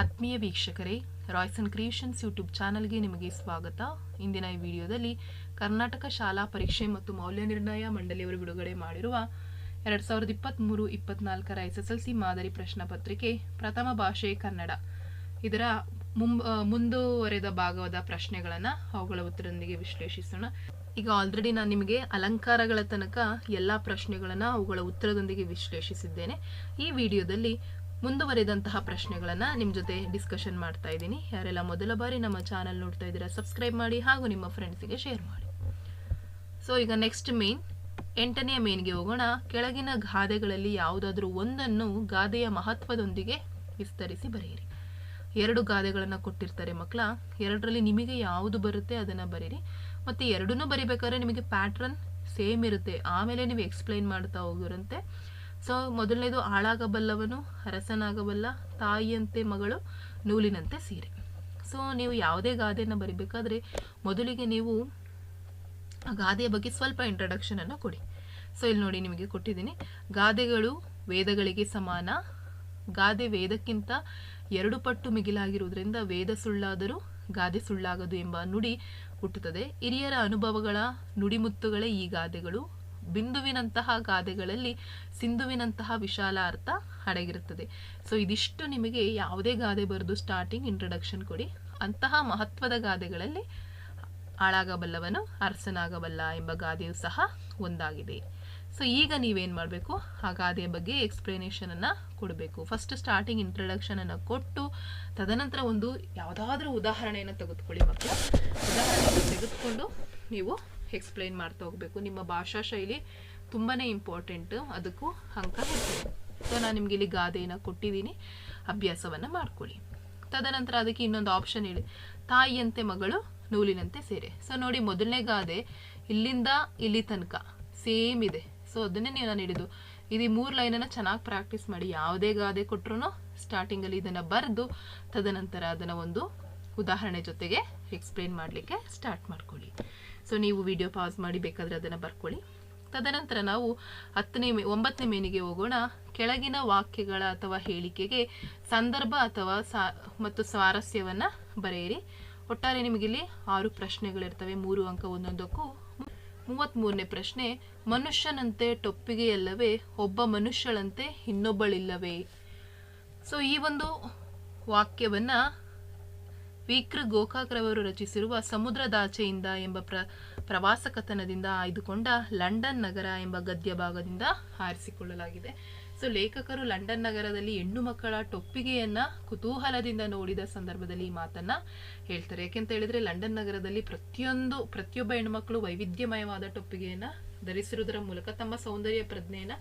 ಆತ್ಮೀಯ ವೀಕ್ಷಕರೇ Royson creations YouTube ಚಾನಲ್ಗೆ ನಿಮಗೆ ಸ್ವಾಗತ. ಇಂದಿನ ಈ ವಿಡಿಯೋದಲ್ಲಿ ಕರ್ನಾಟಕ ಶಾಲಾ ಪರೀಕ್ಷೆ ಮತ್ತು ಮೌಲ್ಯ ನಿರ್ಣಯ ಮಂಡಳಿಯವರು ಬಿಡುಗಡೆ ಮಾಡಿರುವ ಎರಡು ಸಾವಿರದ ಇಪ್ಪತ್ತ್ಮೂರು ಇಪ್ಪತ್ನಾಲ್ಕರ ಎಸ್ ಎಸ್ ಎಲ್ ಸಿ ಮಾದರಿ ಪ್ರಶ್ನೆ ಪತ್ರಿಕೆ ಪ್ರಥಮ ಭಾಷೆ ಕನ್ನಡ. ಇದರ ಮುಂಬ ಮುಂದುವರೆದ ಭಾಗವಾದ ಪ್ರಶ್ನೆಗಳನ್ನು ಅವುಗಳ ಉತ್ತರದೊಂದಿಗೆ ವಿಶ್ಲೇಷಿಸೋಣ. ಈಗ ಆಲ್ರೆಡಿ ನಾನು ನಿಮಗೆ ಅಲಂಕಾರಗಳ ತನಕ ಎಲ್ಲ ಪ್ರಶ್ನೆಗಳನ್ನು ಅವುಗಳ ಉತ್ತರದೊಂದಿಗೆ ವಿಶ್ಲೇಷಿಸಿದ್ದೇನೆ. ಈ ವಿಡಿಯೋದಲ್ಲಿ ಮುಂದುವರೆದಂತಹ ಪ್ರಶ್ನೆಗಳನ್ನು ನಿಮ್ಮ ಜೊತೆ ಡಿಸ್ಕಷನ್ ಮಾಡ್ತಾ ಇದ್ದೀನಿ. ಯಾರೆಲ್ಲ ಮೊದಲ ಬಾರಿ ನಮ್ಮ ಚಾನಲ್ ನೋಡ್ತಾ ಇದ್ದೀರಾ ಸಬ್ಸ್ಕ್ರೈಬ್ ಮಾಡಿ ಹಾಗೂ ನಿಮ್ಮ ಫ್ರೆಂಡ್ಸಿಗೆ ಶೇರ್ ಮಾಡಿ. ಸೊ ಈಗ ನೆಕ್ಸ್ಟ್ ಮೇನ್ ಎಂಟನೆಯ ಮೇನ್ಗೆ ಹೋಗೋಣ. ಕೆಳಗಿನ ಗಾದೆಗಳಲ್ಲಿ ಯಾವುದಾದ್ರೂ ಒಂದನ್ನು ಗಾದೆಯ ಮಹತ್ವದೊಂದಿಗೆ ವಿಸ್ತರಿಸಿ ಬರೆಯಿರಿ. ಎರಡು ಗಾದೆಗಳನ್ನು ಕೊಟ್ಟಿರ್ತಾರೆ ಮಕ್ಕಳ. ಎರಡರಲ್ಲಿ ನಿಮಗೆ ಯಾವುದು ಬರುತ್ತೆ ಅದನ್ನು ಬರೀರಿ ಮತ್ತು ಎರಡನ್ನೂ ಬರಿಬೇಕಾದ್ರೆ ನಿಮಗೆ ಪ್ಯಾಟ್ರನ್ ಸೇಮ್ ಇರುತ್ತೆ. ಆಮೇಲೆ ನೀವು ಎಕ್ಸ್ಪ್ಲೈನ್ ಮಾಡ್ತಾ ಹೋಗಿರಂತೆ. ಸೊ, ಮೊದಲನೇದು ಹಾಳಾಗಬಲ್ಲವನು ಅರಸನಾಗಬಲ್ಲ ತಾಯಿಯಂತೆ ಮಗಳು ನೂಲಿನಂತೆ ಸೀರೆ. ಸೊ, ನೀವು ಯಾವುದೇ ಗಾದೆಯನ್ನು ಬರಿಬೇಕಾದ್ರೆ ಮೊದಲಿಗೆ ನೀವು ಆ ಗಾದೆಯ ಬಗ್ಗೆ ಸ್ವಲ್ಪ ಇಂಟ್ರಡಕ್ಷನ್ ಅನ್ನು ಕೊಡಿ. ಸೊ, ಇಲ್ಲಿ ನೋಡಿ ನಿಮಗೆ ಕೊಟ್ಟಿದ್ದೀನಿ. ಗಾದೆಗಳು ವೇದಗಳಿಗೆ ಸಮಾನ. ಗಾದೆ ವೇದಕ್ಕಿಂತ ಎರಡು ಪಟ್ಟು ಮಿಗಿಲಾಗಿರುವುದರಿಂದ ವೇದ ಸುಳ್ಳಾದರೂ ಗಾದೆ ಸುಳ್ಳಾಗದು ಎಂಬ ನುಡಿ ಹುಟ್ಟುತ್ತದೆ. ಹಿರಿಯರ ಅನುಭವಗಳ ನುಡಿಮುತ್ತುಗಳೇ ಈ ಗಾದೆಗಳು. ಬಿಂದುವಿನಂತಹ ಗಾದೆಗಳಲ್ಲಿ ಸಿಂಧುವಿನಂತಹ ವಿಶಾಲ ಅರ್ಥ ಅಡಗಿರುತ್ತದೆ. ಸೊ ಇದಿಷ್ಟು ನಿಮಗೆ ಯಾವುದೇ ಗಾದೆ ಬರೆದು ಸ್ಟಾರ್ಟಿಂಗ್ ಇಂಟ್ರಡಕ್ಷನ್ ಕೊಡಿ. ಅಂತಹ ಮಹತ್ವದ ಗಾದೆಗಳಲ್ಲಿ ಹಾಳಾಗಬಲ್ಲವನು, ಅರಸನಾಗಬಲ್ಲ ಎಂಬ ಗಾದೆಯು ಸಹ ಒಂದಾಗಿದೆ. ಸೊ ಈಗ ನೀವೇನು ಮಾಡಬೇಕು? ಆ ಗಾದೆಯ ಬಗ್ಗೆ ಎಕ್ಸ್ಪ್ಲನೇಷನನ್ನು ಕೊಡಬೇಕು. ಫಸ್ಟ್ ಸ್ಟಾರ್ಟಿಂಗ್ ಇಂಟ್ರಡಕ್ಷನನ್ನು ಕೊಟ್ಟು, ತದನಂತರ ಒಂದು ಯಾವುದಾದ್ರೂ ಉದಾಹರಣೆಯನ್ನು ತೆಗೆದುಕೊಳ್ಳಿ ಮಕ್ಕಳು. ಉದಾಹರಣೆಯನ್ನು ತೆಗೆದುಕೊಂಡು ನೀವು ಎಕ್ಸ್ಪ್ಲೈನ್ ಮಾಡ್ತಾ ಹೋಗಬೇಕು. ನಿಮ್ಮ ಭಾಷಾ ಶೈಲಿ ತುಂಬಾ ಇಂಪಾರ್ಟೆಂಟ್ ಅದಕ್ಕೂ ಅಂಕ ಹೇಳ್ತೀನಿ. ಸೊ ನಾನು ನಿಮಗೆ ಇಲ್ಲಿ ಗಾದೆಯನ್ನು ಕೊಟ್ಟಿದ್ದೀನಿ. ಅಭ್ಯಾಸವನ್ನು ಮಾಡ್ಕೊಳ್ಳಿ. ತದನಂತರ ಅದಕ್ಕೆ ಇನ್ನೊಂದು ಆಪ್ಷನ್ ಹೇಳಿ. ತಾಯಿಯಂತೆ ಮಗಳು ನೂಲಿನಂತೆ ಸೇರೆ. ಸೊ ನೋಡಿ ಮೊದಲನೇ ಗಾದೆ ಇಲ್ಲಿಂದ ಇಲ್ಲಿ ತನಕ. ಸೇಮ್ ಇದೆ. ಸೊ ಅದನ್ನೇ ನೀವು ನಾನು ಹಿಡಿದು ಇದು ಮೂರು ಲೈನನ್ನು ಚೆನ್ನಾಗಿ ಪ್ರಾಕ್ಟೀಸ್ ಮಾಡಿ ಯಾವುದೇ ಗಾದೆ ಕೊಟ್ಟರು ಸ್ಟಾರ್ಟಿಂಗಲ್ಲಿ ಇದನ್ನು ಬರೆದು ತದನಂತರ ಅದನ್ನು ಒಂದು ಉದಾಹರಣೆ ಜೊತೆಗೆ ಎಕ್ಸ್ಪ್ಲೇನ್ ಮಾಡಲಿಕ್ಕೆ ಸ್ಟಾರ್ಟ್ ಮಾಡ್ಕೊಳ್ಳಿ. ಸೊ ನೀವು ವಿಡಿಯೋ ಪಾಸ್ ಮಾಡಿ ಬೇಕಾದರೆ ಅದನ್ನು ಬರ್ಕೊಳ್ಳಿ. ತದನಂತರ ನಾವು ಹತ್ತನೇ ಮೇ, ಒಂಬತ್ತನೇ ಮೇನಿಗೆ ಹೋಗೋಣ. ಕೆಳಗಿನ ವಾಕ್ಯಗಳ ಅಥವಾ ಹೇಳಿಕೆಗೆ ಸಂದರ್ಭ ಅಥವಾ ಸಾ, ಮತ್ತು ಸ್ವಾರಸ್ಯವನ್ನು ಬರೆಯಿರಿ. ಒಟ್ಟಾರೆ ನಿಮಗಿಲ್ಲಿ ಆರು ಪ್ರಶ್ನೆಗಳಿರ್ತವೆ, ಮೂರು ಅಂಕ ಒಂದೊಂದಕ್ಕೂ. ಮೂವತ್ತ್ಮೂರನೇ ಪ್ರಶ್ನೆ, ಮನುಷ್ಯನಂತೆ ಟೊಪ್ಪಿಗೆಯಲ್ಲವೇ ಒಬ್ಬ ಮನುಷ್ಯಳಂತೆ ಇನ್ನೊಬ್ಬಳಿಲ್ಲವೇ? ಸೊ ಈ ಒಂದು ವಾಕ್ಯವನ್ನು ವಿಕ್ರ ಗೋಕಾಕ್ರವರು ರಚಿಸಿರುವ ಸಮುದ್ರದಾಚೆಯಿಂದ ಎಂಬ ಪ್ರ, ಪ್ರವಾಸ ಕಥನದಿಂದ ಆಯ್ದುಕೊಂಡ ಲಂಡನ್ ನಗರ ಎಂಬ ಗದ್ಯ ಭಾಗದಿಂದ ಆರಿಸಿಕೊಳ್ಳಲಾಗಿದೆ ಸೊ, ಲೇಖಕರು ಲಂಡನ್ ನಗರದಲ್ಲಿ ಹೆಣ್ಣು ಮಕ್ಕಳ ಟೊಪ್ಪಿಗೆಯನ್ನ ಕುತೂಹಲದಿಂದ ನೋಡಿದ ಸಂದರ್ಭದಲ್ಲಿ ಈ ಮಾತನ್ನ ಹೇಳ್ತಾರೆ. ಯಾಕೆಂತ ಹೇಳಿದ್ರೆ ಲಂಡನ್ ನಗರದಲ್ಲಿ ಪ್ರತಿಯೊಂದು, ಪ್ರತಿಯೊಬ್ಬ ಹೆಣ್ಣುಮಕ್ಕಳು ವೈವಿಧ್ಯಮಯವಾದ ಟೊಪ್ಪಿಗೆಯನ್ನ ಧರಿಸಿರುವುದರ ಮೂಲಕ ತಮ್ಮ ಸೌಂದರ್ಯ ಪ್ರಜ್ಞೆಯನ್ನ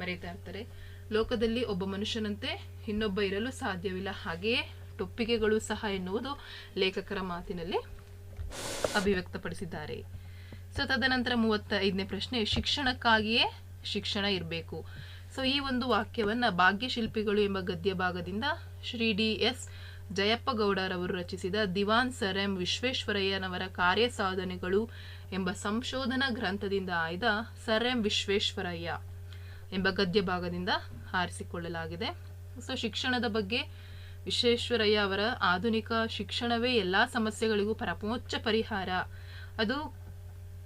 ಮರೆಯುತ್ತಾ ಇರ್ತಾರೆ. ಲೋಕದಲ್ಲಿ ಒಬ್ಬ ಮನುಷ್ಯನಂತೆ ಇನ್ನೊಬ್ಬ ಇರಲು ಸಾಧ್ಯವಿಲ್ಲ. ಹಾಗೆಯೇ ಟೊಪ್ಪಿಗೆಗಳು ಸಹ ಎನ್ನುವುದು ಲೇಖಕರ ಮಾತಿನಲ್ಲಿ ಅಭಿವ್ಯಕ್ತಪಡಿಸಿದ್ದಾರೆ. ಸೊ ತದನಂತರ ಮೂವತ್ತ ಐದನೇ ಪ್ರಶ್ನೆ, ಶಿಕ್ಷಣಕ್ಕಾಗಿಯೇ ಶಿಕ್ಷಣ ಇರಬೇಕು. ಸೊ ಈ ಒಂದು ವಾಕ್ಯವನ್ನ ಭಾಗ್ಯಶಿಲ್ಪಿಗಳು ಎಂಬ ಗದ್ಯ ಭಾಗದಿಂದ ಶ್ರೀ ಡಿ ಎಸ್ ಜಯಪ್ಪಗೌಡರವರು ರಚಿಸಿದ ದಿವಾನ್ ಸರ್ ಎಂ ವಿಶ್ವೇಶ್ವರಯ್ಯನವರ ಕಾರ್ಯ ಸಾಧನೆಗಳು ಎಂಬ ಸಂಶೋಧನಾ ಗ್ರಂಥದಿಂದ ಆಯ್ದ ಸರ್ ಎಂ ವಿಶ್ವೇಶ್ವರಯ್ಯ ಎಂಬ ಗದ್ಯ ಭಾಗದಿಂದ ಆರಿಸಿಕೊಳ್ಳಲಾಗಿದೆ ಸೊ ಶಿಕ್ಷಣದ ಬಗ್ಗೆ ವಿಶ್ವೇಶ್ವರಯ್ಯ ಅವರ ಆಧುನಿಕ ಶಿಕ್ಷಣವೇ ಎಲ್ಲ ಸಮಸ್ಯೆಗಳಿಗೂ ಪರಮೋಚ್ಚ ಪರಿಹಾರ. ಅದು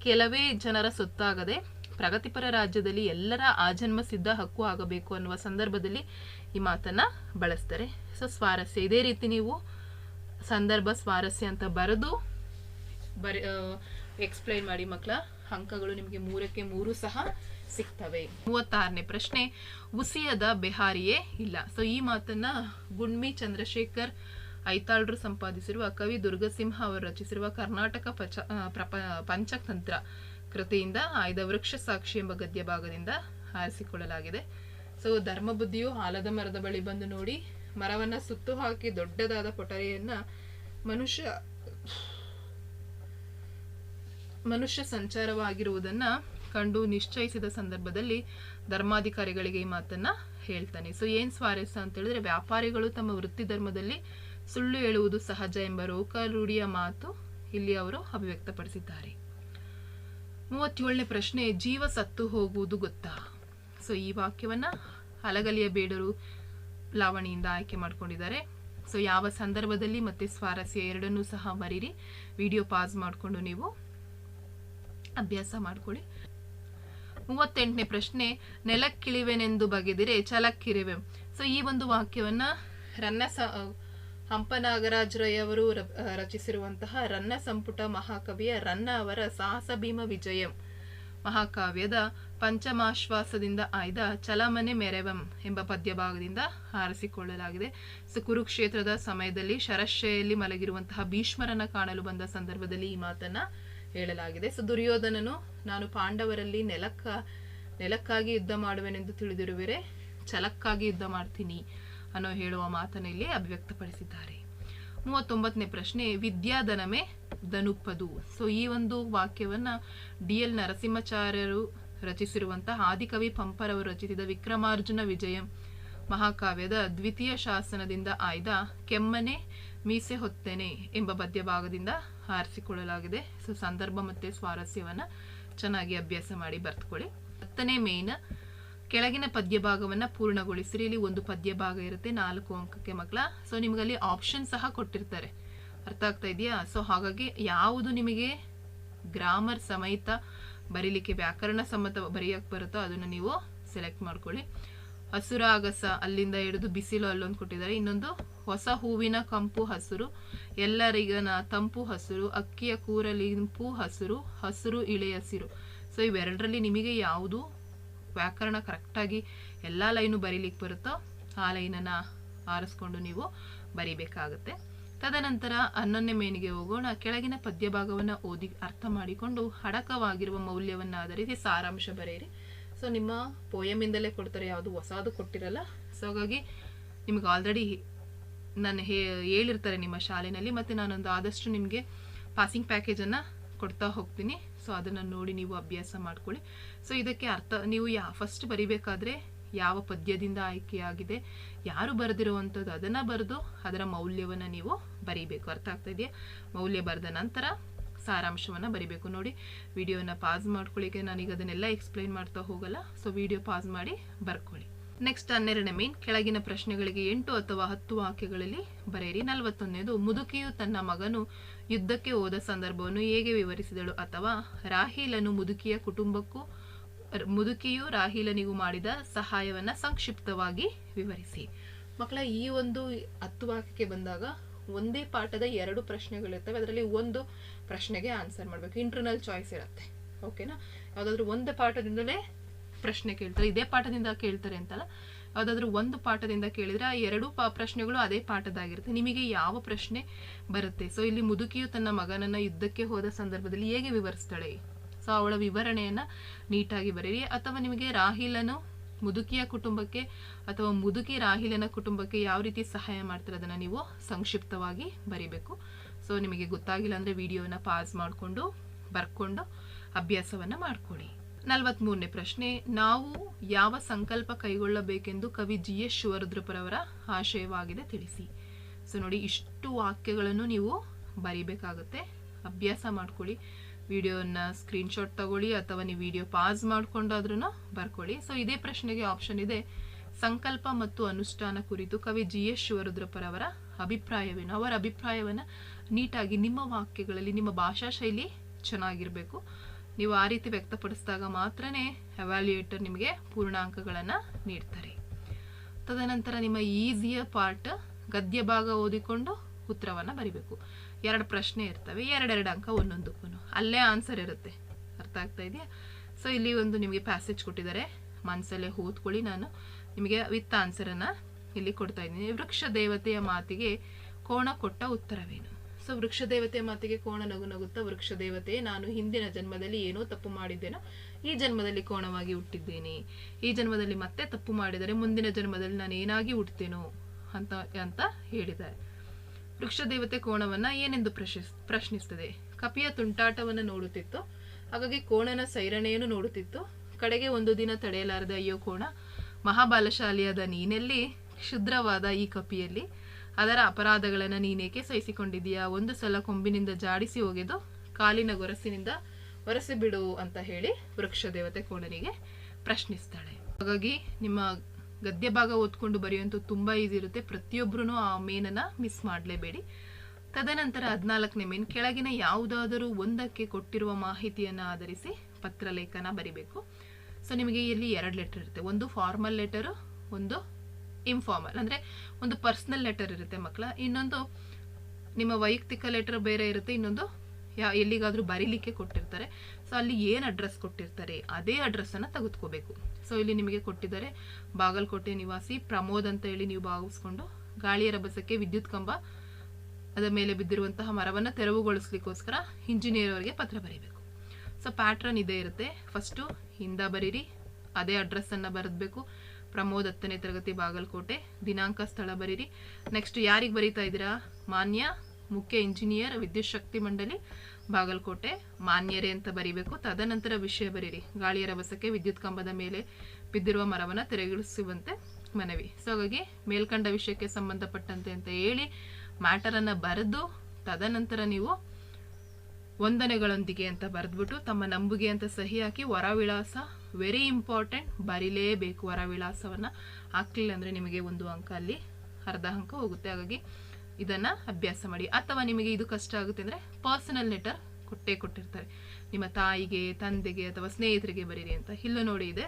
ಕೆಲವೇ ಜನರ ಸೊತ್ತಾಗದೆ ಪ್ರಗತಿಪರ ರಾಜ್ಯದಲ್ಲಿ ಎಲ್ಲರ ಆಜನ್ಮ ಸಿದ್ಧ ಹಕ್ಕು ಆಗಬೇಕು ಅನ್ನುವ ಸಂದರ್ಭದಲ್ಲಿ ಈ ಮಾತನ್ನ ಬಳಸ್ತಾರೆ. ಸೊ, ಸ್ವಾರಸ್ಯ. ಇದೇ ರೀತಿ ನೀವು ಸಂದರ್ಭ ಸ್ವಾರಸ್ಯ ಅಂತ ಬರೆದು ಬರ ಎಕ್ಸ್ಪ್ಲೈನ್ ಮಾಡಿ ಮಕ್ಕಳ ಅಂಕಗಳು ನಿಮಗೆ ಮೂರಕ್ಕೆ ಮೂರು ಸಹ ಸಿಗ್ತವೆ. ಮೂವತ್ತಾರನೇ ಪ್ರಶ್ನೆ ಉಸಿಯದ ಬಿಹಾರಿಯೇ ಇಲ್ಲ. ಸೊ ಈ ಮಾತನ್ನ ಗುಣ್ಮಿ ಚಂದ್ರಶೇಖರ್ ಐತಾಳ್ರು ಸಂಪಾದಿಸಿರುವ ಕವಿ ದುರ್ಗಸಿಂಹ ಅವರು ರಚಿಸಿರುವ ಕರ್ನಾಟಕ ಪಚ ಪ್ರಪ, ಪಂಚತಂತ್ರ ಕೃತಿಯಿಂದ ಆಯ್ದ ವೃಕ್ಷ ಸಾಕ್ಷಿ ಎಂಬ ಗದ್ಯ ಭಾಗದಿಂದ ಆರಿಸಿಕೊಳ್ಳಲಾಗಿದೆ ಸೊ ಧರ್ಮಬುದ್ಧಿಯು ಆಲದ ಮರದ ಬಳಿ ಬಂದು ನೋಡಿ, ಮರವನ್ನ ಸುತ್ತು ಹಾಕಿ ದೊಡ್ಡದಾದ ಕೊಠರೆಯನ್ನ ಮನುಷ್ಯ ಮನುಷ್ಯ ಸಂಚಾರವಾಗಿರುವುದನ್ನ ಕಂಡು ನಿಶ್ಚಯಿಸಿದ ಸಂದರ್ಭದಲ್ಲಿ ಧರ್ಮಾಧಿಕಾರಿಗಳಿಗೆ ಈ ಮಾತನ್ನ ಹೇಳ್ತಾನೆ. ಸೊ ಏನ್ ಸ್ವಾರಸ್ಯ ಅಂತ ಹೇಳಿದ್ರೆ, ವ್ಯಾಪಾರಿಗಳು ತಮ್ಮ ವೃತ್ತಿ ಧರ್ಮದಲ್ಲಿ ಸುಳ್ಳು ಹೇಳುವುದು ಸಹಜ ಎಂಬ ರೂಢಿಯ ಮಾತು ಇಲ್ಲಿ ಅವರು ಅಭಿವ್ಯಕ್ತಪಡಿಸಿದ್ದಾರೆ. ಮೂವತ್ತೇಳನೇ ಪ್ರಶ್ನೆ, ಜೀವ ಸತ್ತು ಹೋಗುವುದು ಗೊತ್ತಾ? ಸೊ ಈ ವಾಕ್ಯವನ್ನ ಹಲಗಲಿಯ ಬೇಡರು ಲಾವಣಿಯಿಂದ ಆಯ್ಕೆ ಮಾಡ್ಕೊಂಡಿದ್ದಾರೆ. ಸೊ ಯಾವ ಸಂದರ್ಭದಲ್ಲಿ ಮತ್ತೆ ಸ್ವಾರಸ್ಯ ಎರಡನ್ನೂ ಸಹ ಮರೀರಿ. ವಿಡಿಯೋ ಪಾಸ್ ಮಾಡಿಕೊಂಡು ನೀವು ಅಭ್ಯಾಸ ಮಾಡ್ಕೊಳ್ಳಿ. ಮೂವತ್ತೆಂಟನೇ ಪ್ರಶ್ನೆ, ನೆಲಕ್ಕಿಳಿವೆನೆಂದು ಬಗೆದಿರೆ ಛಲಕ್ಕಿರಿವೆ. ಸೊ ಈ ಒಂದು ವಾಕ್ಯವನ್ನ ರನ್ನ ಸ ಹಂಪನಾಗರಾಜರಯ್ಯವರು ರಚಿಸಿರುವಂತಹ ರನ್ನ ಸಂಪುಟ ಮಹಾಕವಿಯ ರನ್ನ ಅವರ ಸಾಹಸ ಭೀಮ ವಿಜಯಂ, ಮಹಾಕಾವ್ಯದ ಪಂಚಮಾಶ್ವಾಸದಿಂದ ಆಯ್ದ ಚಲಮನೆ ಮೆರೆವಂ ಎಂಬ ಪದ್ಯಭಾಗದಿಂದ ಆರಿಸಿಕೊಳ್ಳಲಾಗಿದೆ ಸೊ ಕುರುಕ್ಷೇತ್ರದ ಸಮಯದಲ್ಲಿ ಶರಶೆಯಲ್ಲಿ ಮಲಗಿರುವಂತಹ ಭೀಷ್ಮರನ್ನ ಕಾಣಲು ಬಂದ ಸಂದರ್ಭದಲ್ಲಿ ಈ ಮಾತನ್ನ ಹೇಳಲಾಗಿದೆ. ಸೊ, ದುರ್ಯೋಧನನು, ನಾನು ಪಾಂಡವರಲ್ಲಿ ನೆಲಕ್ಕ, ನೆಲಕ್ಕಾಗಿ ಯುದ್ಧ ಮಾಡುವೆನೆಂದು ತಿಳಿದಿರುವರೆ, ಛಲಕ್ಕಾಗಿ ಯುದ್ಧ ಮಾಡ್ತೀನಿ ಅನ್ನೋ ಹೇಳುವ ಮಾತನ್ನ ಇಲ್ಲಿ ಅಭಿವ್ಯಕ್ತಪಡಿಸಿದ್ದಾರೆ. ಮೂವತ್ತೊಂಬತ್ತನೇ ಪ್ರಶ್ನೆ, ವಿದ್ಯಾಧನಮೆ ಧನುಪ್ಪದು ಸೊ, ಈ ಒಂದು ವಾಕ್ಯವನ್ನ ಡಿ ಎಲ್ ನರಸಿಂಹಾಚಾರ್ಯರು ರಚಿಸಿರುವಂತಹ ಆದಿಕವಿ ಪಂಪರವರು ರಚಿಸಿದ ವಿಕ್ರಮಾರ್ಜುನ ವಿಜಯಂ ಮಹಾಕಾವ್ಯದ ದ್ವಿತೀಯ ಶಾಸನದಿಂದ ಆಯ್ದ ಕೆಮ್ಮನೆ ಮೀಸೆ ಹೊತ್ತೇನೆ ಎಂಬ ಪದ್ಯಭಾಗದಿಂದ ಆರಿಸಿಕೊಳ್ಳಲಾಗಿದೆ ಸೊ, ಸಂದರ್ಭ ಮತ್ತೆ ಸ್ವಾರಸ್ಯವನ್ನು ಚೆನ್ನಾಗಿ ಅಭ್ಯಾಸ ಮಾಡಿ ಬರ್ತ್ಕೊಳ್ಳಿ. ಹತ್ತನೇ ಮೇನ್ ಕೆಳಗಿನ ಪದ್ಯ ಭಾಗವನ್ನ ಪೂರ್ಣಗೊಳಿಸಿರಿ. ಇಲ್ಲಿ ಒಂದು ಪದ್ಯ ಭಾಗ ಇರುತ್ತೆ, ನಾಲ್ಕು ಅಂಕಕ್ಕೆ ಮಕ್ಕಳ. ಸೊ, ನಿಮಗಲ್ಲಿ ಆಪ್ಷನ್ ಸಹ ಕೊಟ್ಟಿರ್ತಾರೆ. ಅರ್ಥ ಆಗ್ತಾ ಇದೆಯಾ? ಸೊ, ಹಾಗಾಗಿ ಯಾವುದು ನಿಮಗೆ ಗ್ರಾಮರ್ ಸಮೇತ ಬರೀಲಿಕ್ಕೆ ವ್ಯಾಕರಣ ಸಮೇತ ಬರೆಯಕ್ಕೆ ಬರುತ್ತೋ ಅದನ್ನು ನೀವು ಸೆಲೆಕ್ಟ್ ಮಾಡ್ಕೊಳ್ಳಿ. ಹಸುರ ಅಗಸ ಅಲ್ಲಿಂದ ಹಿಡಿದು ಬಿಸಿಲು ಅಲ್ಲೊಂದು ಕೊಟ್ಟಿದ್ದಾರೆ. ಇನ್ನೊಂದು ಹೊಸ ಹೂವಿನ ಕಂಪು ಹಸುರು ಎಲ್ಲರಿಗನ ತಂಪು ಹಸುರು, ಅಕ್ಕಿಯ ಕೂರಲಿಂಪು ಹಸುರು ಹಸುರು ಇಳೆ ಹಸಿರು. ಸೊ ಇವೆರಡರಲ್ಲಿ ನಿಮಗೆ ಯಾವುದು ವ್ಯಾಕರಣ ಕರೆಕ್ಟಾಗಿ ಎಲ್ಲ ಲೈನು ಬರೀಲಿಕ್ಕೆ ಬರುತ್ತೋ ಆ ಲೈನನ್ನು ಆರಿಸ್ಕೊಂಡು ನೀವು ಬರೀಬೇಕಾಗತ್ತೆ. ತದನಂತರ ಹನ್ನೊಂದನೇ ಮೇನಿಗೆ ಹೋಗೋಣ. ಕೆಳಗಿನ ಪದ್ಯ ಭಾಗವನ್ನು ಓದಿ ಅರ್ಥ ಮಾಡಿಕೊಂಡು ಹಡಕವಾಗಿರುವ ಮೌಲ್ಯವನ್ನು ಆಧರಿಸಿ ಸಾರಾಂಶ ಬರೆಯಿರಿ. ಸೊ ನಿಮ್ಮ ಪೋಯಮಿಂದಲೇ ಕೊಡ್ತಾರೆ, ಯಾವುದು ಹೊಸದು ಕೊಟ್ಟಿರಲ್ಲ. ಸೊ ಹಾಗಾಗಿ ನಿಮ್ಗೆ ಆಲ್ರೆಡಿ ನಾನು ಹೇಳಿರ್ತಾರೆ ನಿಮ್ಮ ಶಾಲೆಯಲ್ಲಿ ಮತ್ತು ನಾನೊಂದು ಆದಷ್ಟು ನಿಮಗೆ ಪಾಸಿಂಗ್ ಪ್ಯಾಕೇಜನ್ನು ಕೊಡ್ತಾ ಹೋಗ್ತೀನಿ. ಸೊ ಅದನ್ನು ನೋಡಿ ನೀವು ಅಭ್ಯಾಸ ಮಾಡ್ಕೊಳ್ಳಿ. ಸೊ ಇದಕ್ಕೆ ಅರ್ಥ, ನೀವು ಯಾ ಫಸ್ಟ್ ಬರಿಬೇಕಾದ್ರೆ ಯಾವ ಪದ್ಯದಿಂದ ಆಯ್ಕೆಯಾಗಿದೆ ಯಾರು ಬರೆದಿರುವಂಥದ್ದು ಅದನ್ನು ಬರೆದು ಅದರ ಮೌಲ್ಯವನ್ನು ನೀವು ಬರೀಬೇಕು. ಅರ್ಥ ಆಗ್ತಾ ಇದೆಯಾ? ಮೌಲ್ಯ ಬರೆದ ನಂತರ ಸಾರಾಂಶವನ್ನು ಬರಿಬೇಕು. ನೋಡಿ, ವಿಡಿಯೋನ ಪಾಸ್ ಮಾಡ್ಕೊಳ್ಳಿಕ್ಕೆ ನಾನೀಗ ಅದನ್ನೆಲ್ಲ ಎಕ್ಸ್ಪ್ಲೈನ್ ಮಾಡ್ತಾ ಹೋಗಲ್ಲ. ಸೊ ವಿಡಿಯೋ ಪಾಸ್ ಮಾಡಿ ಬರ್ಕೊಳ್ಳಿ. ನೆಕ್ಸ್ಟ್ ಹನ್ನೆರಡನೇ ಮೇನ್ ಕೆಳಗಿನ ಪ್ರಶ್ನೆಗಳಿಗೆ ಎಂಟು ಅಥವಾ ಹತ್ತು ವಾಕ್ಯಗಳಲ್ಲಿ ಬರೆಯಿರಿ. ನಲವತ್ತೊಂದನೇದು, ಮುದುಕಿಯು ತನ್ನ ಮಗನು ಯುದ್ಧಕ್ಕೆ ಹೋದ ಸಂದರ್ಭವನ್ನು ಹೇಗೆ ವಿವರಿಸಿದಳು ಅಥವಾ ರಾಹೀಲನು ಮುದುಕಿಯ ಕುಟುಂಬಕ್ಕೂ ಮುದುಕಿಯು ರಾಹೀಲನಿಗೂ ಮಾಡಿದ ಸಹಾಯವನ್ನ ಸಂಕ್ಷಿಪ್ತವಾಗಿ ವಿವರಿಸಿ. ಮಕ್ಕಳ, ಈ ಒಂದು ಹತ್ತು ವಾಕ್ಯಕ್ಕೆ ಬಂದಾಗ ಒಂದೇ ಪಾಠದ ಎರಡು ಪ್ರಶ್ನೆಗಳಿರ್ತವೆ. ಅದರಲ್ಲಿ ಒಂದು ಪ್ರಶ್ನೆಗೆ ಆನ್ಸರ್ ಮಾಡಬೇಕು. ಇಂಟರ್ನಲ್ ಚಾಯ್ಸ್ ಇರುತ್ತೆ. ಓಕೆನಾ ಯಾವುದಾದ್ರೂ ಒಂದು ಪಾಠದಿಂದಲೇ ಪ್ರಶ್ನೆ ಕೇಳ್ತಾರೆ. ಇದೇ ಪಾಠದಿಂದ ಕೇಳ್ತಾರೆ ಅಂತಲ್ಲ. ಯಾವುದಾದ್ರೂ ಒಂದು ಪಾಠದಿಂದ ಕೇಳಿದರೆ ಆ ಎರಡು ಪಾ ಪ್ರಶ್ನೆಗಳು ಅದೇ ಪಾಠದಾಗಿರುತ್ತೆ ನಿಮಗೆ ಯಾವ ಪ್ರಶ್ನೆ ಬರುತ್ತೆ? ಸೊ ಇಲ್ಲಿ ಮುದುಕಿಯು ತನ್ನ ಮಗನನ್ನ ಯುದ್ಧಕ್ಕೆ ಹೋದ ಸಂದರ್ಭದಲ್ಲಿ ಹೇಗೆ ವಿವರಿಸ್ತಾಳೆ? ಸೊ ಅವಳ ವಿವರಣೆಯನ್ನು ನೀಟಾಗಿ ಬರೀರಿ ಅಥವಾ ನಿಮಗೆ ರಾಹಿಲನು ಮುದುಕಿಯ ಕುಟುಂಬಕ್ಕೆ ಅಥವಾ ಮುದುಕಿ ರಾಹಿಲನ ಕುಟುಂಬಕ್ಕೆ ಯಾವ ರೀತಿ ಸಹಾಯ ಮಾಡ್ತಾರೆ ಅದನ್ನು ನೀವು ಸಂಕ್ಷಿಪ್ತವಾಗಿ ಬರಿಬೇಕು. ಸೊ ನಿಮಗೆ ಗೊತ್ತಾಗಿಲ್ಲ ಅಂದರೆ ವಿಡಿಯೋನ ಪಾಸ್ ಮಾಡಿಕೊಂಡು, ಬರ್ಕೊಂಡು ಅಭ್ಯಾಸವನ್ನು ಮಾಡ್ಕೊಳ್ಳಿ. ನಲವತ್ತ್ಮೂರನೇ ಪ್ರಶ್ನೆ, ನಾವು ಯಾವ ಸಂಕಲ್ಪ ಕೈಗೊಳ್ಳಬೇಕೆಂದು ಕವಿ ಜಿ ಎಸ್ ಶಿವರುದ್ರಪುರವರ ಆಶಯವಾಗಿದೆ ತಿಳಿಸಿ. ಸೊ ನೋಡಿ, ಇಷ್ಟು ವಾಕ್ಯಗಳನ್ನು ನೀವು ಬರಿಬೇಕಾಗುತ್ತೆ. ಅಭ್ಯಾಸ ಮಾಡ್ಕೊಳ್ಳಿ. ವಿಡಿಯೋನ ಸ್ಕ್ರೀನ್ಶಾಟ್ ತಗೊಳ್ಳಿ ಅಥವಾ ನೀವು ವಿಡಿಯೋ ಪಾಸ್ ಮಾಡಿಕೊಂಡಾದ್ರೂ ಬರ್ಕೊಳ್ಳಿ. ಸೊ ಇದೇ ಪ್ರಶ್ನೆಗೆ ಆಪ್ಷನ್ ಇದೆ. ಸಂಕಲ್ಪ ಮತ್ತು ಅನುಷ್ಠಾನ ಕುರಿತು ಕವಿ ಜಿ ಎಸ್ ಶಿವರುದ್ರಪ್ಪರವರ ಅಭಿಪ್ರಾಯವೇನು? ಅವರ ಅಭಿಪ್ರಾಯವನ್ನು ನೀಟಾಗಿ ನಿಮ್ಮ ವಾಕ್ಯಗಳಲ್ಲಿ, ನಿಮ್ಮ ಭಾಷಾ ಶೈಲಿ ಚೆನ್ನಾಗಿರಬೇಕು. ನೀವು ಆ ರೀತಿ ವ್ಯಕ್ತಪಡಿಸಿದಾಗ ಮಾತ್ರನೇ ಅವ್ಯಾಲ್ಯೂಯೇಟರ್ ನಿಮಗೆ ಪೂರ್ಣಾಂಕಗಳನ್ನು ನೀಡ್ತಾರೆ. ತದನಂತರ ನಿಮ್ಮ ಈಸಿಯ ಪಾರ್ಟ್ ಗದ್ಯ ಭಾಗ ಓದಿಕೊಂಡು ಉತ್ತರವನ್ನು ಬರಿಬೇಕು. ಎರಡು ಪ್ರಶ್ನೆ ಇರ್ತವೆ, ಎರಡೆರಡು ಅಂಕ ಒಂದೊಂದಕ್ಕೂ ಅಲ್ಲೇ ಆನ್ಸರ್ ಇರುತ್ತೆ. ಅರ್ಥ ಆಗ್ತಾ ಇದೆಯಾ? ಸೊ ಇಲ್ಲಿ ಒಂದು ನಿಮಗೆ ಪ್ಯಾಸೇಜ್ ಕೊಟ್ಟಿದ್ದಾರೆ. ಮನಸ್ಸಲ್ಲೇ ಓದ್ಕೊಳ್ಳಿ ನಾನು. ನಿಮಗೆ ವಿತ್ ಆನ್ಸರನ್ನು ಇಲ್ಲಿ ಕೊಡ್ತಾ ಇದ್ದೀನಿ. ವೃಕ್ಷ ದೇವತೆಯ ಮಾತಿಗೆ ಕೋಣ ಕೊಟ್ಟ ಉತ್ತರವೇನು? ಸೊ ವೃಕ್ಷ ಮಾತಿಗೆ ಕೋಣ ನಗು ನಗುತ್ತಾ ವೃಕ್ಷ ದೇವತೆ ನಾನು ಹಿಂದಿನ ಜನ್ಮದಲ್ಲಿ ಏನೋ ತಪ್ಪು ಮಾಡಿದ್ದೇನೋ ಈ ಜನ್ಮದಲ್ಲಿ ಕೋಣವಾಗಿ ಹುಟ್ಟಿದ್ದೇನೆ. ಈ ಜನ್ಮದಲ್ಲಿ ಮತ್ತೆ ತಪ್ಪು ಮಾಡಿದರೆ ಮುಂದಿನ ಜನ್ಮದಲ್ಲಿ ನಾನು ಏನಾಗಿ ಹುಟ್ಟುತ್ತೇನೋ ಅಂತ ಅಂತ ಹೇಳಿದ್ದಾರೆ. ವೃಕ್ಷ ದೇವತೆ ಕೋಣವನ್ನ ಏನೆಂದು ಪ್ರಶ್ನಿಸ್ ಪ್ರಶ್ನಿಸ್ತದೆ ಕಪಿಯ ತುಂಟಾಟವನ್ನು ನೋಡುತ್ತಿತ್ತು. ಹಾಗಾಗಿ ಕೋಣನ ಸೈರಣೆಯನ್ನು ನೋಡುತ್ತಿತ್ತು. ಕಡೆಗೆ ಒಂದು ದಿನ ತಡೆಯಲಾರದ ಅಯ್ಯೋ ಕೋಣ, ಮಹಾಬಾಲಶಾಲಿಯಾದ ನೀನೆಲ್ಲಿ, ಕ್ಷುದ್ರವಾದ ಈ ಕಪಿಯಲ್ಲಿ ಅದರ ಅಪರಾಧಗಳನ್ನು ನೀನೇಕೆ ಸಹಿಸಿಕೊಂಡಿದೀಯಾ ಒಂದು ಸಲ ಕೊಂಬಿನಿಂದ ಜಾಡಿಸಿ ಒಗೆದು ಕಾಲಿನ ಗೊರಸಿನಿಂದ ಒರೆಸಿ ಬಿಡು ಅಂತ ಹೇಳಿ ವೃಕ್ಷ ದೇವತೆ ಕೋಣನಿಗೆ ಪ್ರಶ್ನಿಸ್ತಾಳೆ. ಹಾಗಾಗಿ ನಿಮ್ಮ ಗದ್ಯ ಭಾಗ ಓದ್ಕೊಂಡು ಬರೆಯುವಂತೂ ತುಂಬ ಈಸಿ ಇರುತ್ತೆ. ಪ್ರತಿಯೊಬ್ಬರೂ ಆ ಮೇನನ್ನು ಮಿಸ್ ಮಾಡಲೇಬೇಡಿ. ತದನಂತರ ಹದಿನಾಲ್ಕನೇ ಮೇನ್, ಕೆಳಗಿನ ಯಾವುದಾದರೂ ಒಂದಕ್ಕೆ ಕೊಟ್ಟಿರುವ ಮಾಹಿತಿಯನ್ನು ಆಧರಿಸಿ ಪತ್ರಲೇಖನ ಬರಿಬೇಕು. ಸೊ ನಿಮಗೆ ಇಲ್ಲಿ ಎರಡು ಲೆಟರ್ ಇರುತ್ತೆ. ಒಂದು ಫಾರ್ಮಲ್ ಲೆಟರು ಒಂದು ಇನ್ಫಾರ್ಮಲ್ ಅಂದರೆ ಒಂದು ಪರ್ಸ್ನಲ್ ಲೆಟರ್ ಇರುತ್ತೆ ಮಕ್ಕಳ. ಇನ್ನೊಂದು ನಿಮ್ಮ ವೈಯಕ್ತಿಕ ಲೆಟರ್ ಬೇರೆ ಇರುತ್ತೆ, ಇನ್ನೊಂದು ಯಾ ಎಲ್ಲಿಗಾದರೂ ಬರೀಲಿಕ್ಕೆ ಕೊಟ್ಟಿರ್ತಾರೆ. ಸೊ ಅಲ್ಲಿ ಏನು ಅಡ್ರೆಸ್ ಕೊಟ್ಟಿರ್ತಾರೆ, ಅದೇ ಅಡ್ರೆಸ್ಸನ್ನು ತೆಗೆದುಕೋಬೇಕು. ಸೊ ಇಲ್ಲಿ ನಿಮಗೆ ಕೊಟ್ಟಿದ್ದಾರೆ, ಬಾಗಲಕೋಟೆ ನಿವಾಸಿ ಪ್ರಮೋದ್ ಅಂತ ಹೇಳಿ ನೀವು ಭಾವಿಸ್ಕೊಂಡು ಗಾಳಿಯ ರಭಸಕ್ಕೆ ವಿದ್ಯುತ್ ಕಂಬ ಅದರ ಮೇಲೆ ಬಿದ್ದಿರುವಂತಹ ಮರವನ್ನು ತೆರವುಗೊಳಿಸ್ಲಿಕ್ಕೋಸ್ಕರ ಇಂಜಿನಿಯರ್ ಅವರಿಗೆ ಪತ್ರ ಬರೀಬೇಕು. ಸೊ ಪ್ಯಾಟ್ರನ್ ಇದೇ ಇರುತ್ತೆ. ಫಸ್ಟು ಹಿಂದ ಬರೀರಿ, ಅದೇ ಅಡ್ರೆಸ್ಸನ್ನು ಬರೆದಬೇಕು. ಪ್ರಮೋದ್ ಹತ್ತನೇ ತರಗತಿ ಬಾಗಲಕೋಟೆ. ದಿನಾಂಕ ಸ್ಥಳ ಬರೀರಿ. ನೆಕ್ಸ್ಟ್ ಯಾರಿಗೆ ಬರೀತಾ ಇದ್ದೀರಾ? ಮಾನ್ಯ, ಮುಖ್ಯ ಇಂಜಿನಿಯರ್ ವಿದ್ಯುತ್ ಶಕ್ತಿ ಮಂಡಳಿ, ಬಾಗಲಕೋಟೆ. ಮಾನ್ಯರೇ ಅಂತ ಬರೀಬೇಕು. ತದನಂತರ ವಿಷಯ ಬರೀರಿ. ಗಾಳಿಯ ರಭಸಕ್ಕೆ ವಿದ್ಯುತ್ ಕಂಬದ ಮೇಲೆ ಬಿದ್ದಿರುವ ಮರವನ್ನು ತೆರೆಗಿಳಿಸುವಂತೆ ಮನವಿ. ಸೊ ಹಾಗಾಗಿ ಮೇಲ್ಕಂಡ ವಿಷಯಕ್ಕೆ ಸಂಬಂಧಪಟ್ಟಂತೆ ಅಂತ ಹೇಳಿ ಮ್ಯಾಟರನ್ನು ಬರೆದು, ತದನಂತರ ನೀವು ವಂದನೆಗಳೊಂದಿಗೆ ಅಂತ ಬರೆದ್ಬಿಟ್ಟು ತಮ್ಮ ನಂಬುಗೆ ಅಂತ ಸಹಿ ಹಾಕಿ ಹೊರ ವಿಳಾಸ ವೆರಿ ಇಂಪಾರ್ಟೆಂಟ್ ಬರೀಲೇಬೇಕು ವರ ವಿಳಾಸವನ್ನು. ಹಾಕ್ಲಿಲ್ಲ ಅಂದರೆ ನಿಮಗೆ ಒಂದು ಅಂಕ ಅಲ್ಲಿ ಅರ್ಧ ಅಂಕ ಹೋಗುತ್ತೆ. ಹಾಗಾಗಿ ಇದನ್ನು ಅಭ್ಯಾಸ ಮಾಡಿ. ಅಥವಾ ನಿಮಗೆ ಇದು ಕಷ್ಟ ಆಗುತ್ತೆ ಅಂದರೆ ಪರ್ಸನಲ್ ಲೆಟರ್ ಕೊಟ್ಟೇ ಕೊಟ್ಟಿರ್ತಾರೆ. ನಿಮ್ಮ ತಾಯಿಗೆ, ತಂದೆಗೆ ಅಥವಾ ಸ್ನೇಹಿತರಿಗೆ ಬರೀರಿ ಅಂತ. ಇಲ್ಲೂ ನೋಡಿ ಇದೆ.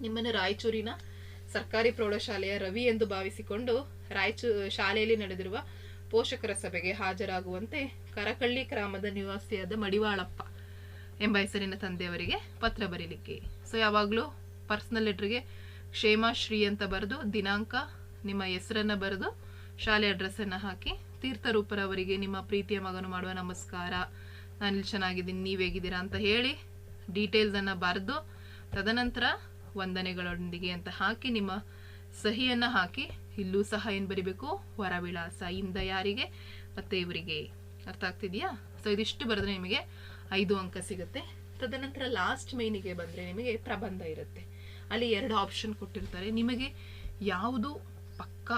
ನಿಮ್ಮನ್ನು ರಾಯಚೂರಿನ ಸರ್ಕಾರಿ ಪ್ರೌಢಶಾಲೆಯ ರವಿ ಎಂದು ಭಾವಿಸಿಕೊಂಡು ರಾಯಚೂ, ಶಾಲೆಯಲ್ಲಿ ನಡೆದಿರುವ ಪೋಷಕರ ಸಭೆಗೆ ಹಾಜರಾಗುವಂತೆ ಕರಕಳ್ಳಿ ಗ್ರಾಮದ ನಿವಾಸಿಯಾದ ಮಡಿವಾಳಪ್ಪ ಎಂಬ ಹೆಸರಿನ ತಂದೆಯವರಿಗೆ ಪತ್ರ ಬರೀಲಿಕ್ಕೆ. ಸೊ ಯಾವಾಗಲೂ ಪರ್ಸನಲ್ ಲೆಟ್ರಿಗೆ ಕ್ಷೇಮಾಶ್ರೀ ಅಂತ ಬರೆದು, ದಿನಾಂಕ, ನಿಮ್ಮ ಹೆಸರನ್ನು ಬರೆದು, ಶಾಲೆ ಅಡ್ರೆಸ್ಸನ್ನು ಹಾಕಿ ತೀರ್ಥರೂಪರವರಿಗೆ ನಿಮ್ಮ ಪ್ರೀತಿಯ ಮಗನು ಮಾಡುವ ನಮಸ್ಕಾರ. ನಾನು ಇಲ್ಲಿ ಚೆನ್ನಾಗಿದ್ದೀನಿ, ನೀವು ಹೇಗಿದ್ದೀರಾ ಅಂತ ಹೇಳಿ ಡೀಟೇಲ್ಸನ್ನು ಬರೆದು, ತದನಂತರ ವಂದನೆಗಳೊಂದಿಗೆ ಅಂತ ಹಾಕಿ, ನಿಮ್ಮ ಸಹಿಯನ್ನು ಹಾಕಿ, ಇಲ್ಲೂ ಸಹ ಏನು ಬರಿಬೇಕು? ವರವಿಳಾಸ. ಇಂದ ಯಾರಿಗೆ? ಮತ್ತೆ ಇವರಿಗೆ. ಅರ್ಥ ಆಗ್ತಿದೆಯಾ? ಸೊ ಇದಿಷ್ಟು ಬರೆದ್ರೆ ನಿಮಗೆ ಐದು ಅಂಕ ಸಿಗುತ್ತೆ. ತದನಂತರ ಲಾಸ್ಟ್ ಮೈನಿಗೆ ಬಂದರೆ ನಿಮಗೆ ಪ್ರಬಂಧ ಇರುತ್ತೆ. ಅಲ್ಲಿ ಎರಡು ಆಪ್ಷನ್ ಕೊಟ್ಟಿರ್ತಾರೆ. ನಿಮಗೆ ಯಾವುದು ಪಕ್ಕ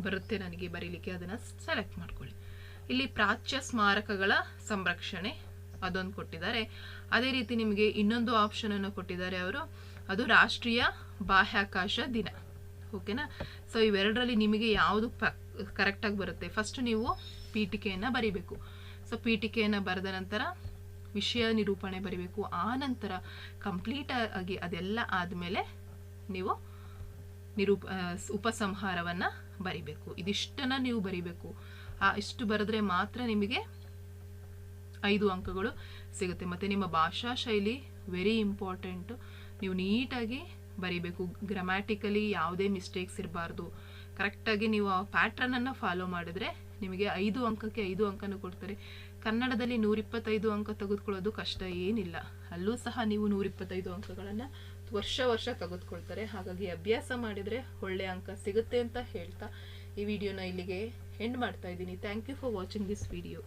ಬರುತ್ತೆ ನನಗೆ ಬರೀಲಿಕ್ಕೆ ಅದನ್ನು ಸೆಲೆಕ್ಟ್ ಮಾಡ್ಕೊಳ್ಳಿ. ಇಲ್ಲಿ ಪ್ರಾಚ್ಯ ಸ್ಮಾರಕಗಳ ಸಂರಕ್ಷಣೆ ಅದೊಂದು ಕೊಟ್ಟಿದ್ದಾರೆ. ಅದೇ ರೀತಿ ನಿಮಗೆ ಇನ್ನೊಂದು ಆಪ್ಷನನ್ನು ಕೊಟ್ಟಿದ್ದಾರೆ ಅವರು. ಅದು ರಾಷ್ಟ್ರೀಯ ಬಾಹ್ಯಾಕಾಶ ದಿನ. ಓಕೆನಾ ಸೊ ಇವೆರಡರಲ್ಲಿ ನಿಮಗೆ ಯಾವುದು ಪ ಕರೆಕ್ಟಾಗಿ ಬರುತ್ತೆ? ಫಸ್ಟ್ ನೀವು ಪೀಠಿಕೆಯನ್ನು ಬರೀಬೇಕು. ಸೊ ಪೀಠಿಕೆಯನ್ನು ಬರೆದ ನಂತರ ವಿಷಯ ನಿರೂಪಣೆ ಬರಿಬೇಕು. ಆ ನಂತರ ಕಂಪ್ಲೀಟ್ ಆಗಿ ಅದೆಲ್ಲ ಆದಮೇಲೆ ನೀವು ನಿರೂಪ ಉಪಸಂಹಾರವನ್ನು ಬರಿಬೇಕು. ಇದಿಷ್ಟನ್ನು ನೀವು ಬರಿಬೇಕು. ಆ ಇಷ್ಟು ಬರೆದ್ರೆ ಮಾತ್ರ ನಿಮಗೆ ಐದು ಅಂಕಗಳು ಸಿಗುತ್ತೆ. ಮತ್ತು ನಿಮ್ಮ ಭಾಷಾ ಶೈಲಿ ವೆರಿ ಇಂಪಾರ್ಟೆಂಟು ನೀವು ನೀಟಾಗಿ ಬರಿಬೇಕು. ಗ್ರಾಮ್ಯಾಟಿಕಲಿ ಯಾವುದೇ ಮಿಸ್ಟೇಕ್ಸ್ ಇರಬಾರ್ದು. ಕರೆಕ್ಟಾಗಿ ನೀವು ಆ ಪ್ಯಾಟ್ರನನ್ನು ಫಾಲೋ ಮಾಡಿದ್ರೆ ನಿಮಗೆ ಐದು ಅಂಕಕ್ಕೆ ಐದು ಅಂಕನೂ ಕೊಡ್ತಾರೆ. ಕನ್ನಡದಲ್ಲಿ ನೂರಿಪ್ಪತ್ತೈದು ಅಂಕ ತೆಗೆದುಕೊಳ್ಳೋದು ಕಷ್ಟ ಏನಿಲ್ಲ. ಅಲ್ಲೂ ಸಹ ನೀವು ನೂರಿಪ್ಪತ್ತೈದು ಅಂಕಗಳನ್ನು ವರ್ಷ ವರ್ಷ ತೆಗೆದುಕೊಳ್ತಾರೆ. ಹಾಗಾಗಿ ಅಭ್ಯಾಸ ಮಾಡಿದರೆ ಒಳ್ಳೆ ಅಂಕ ಸಿಗುತ್ತೆ ಅಂತ ಹೇಳ್ತಾ ಈ ವಿಡಿಯೋನ ಇಲ್ಲಿಗೆ ಎಂಡ್ ಮಾಡ್ತಾ ಇದ್ದೀನಿ. Thank you for watching this video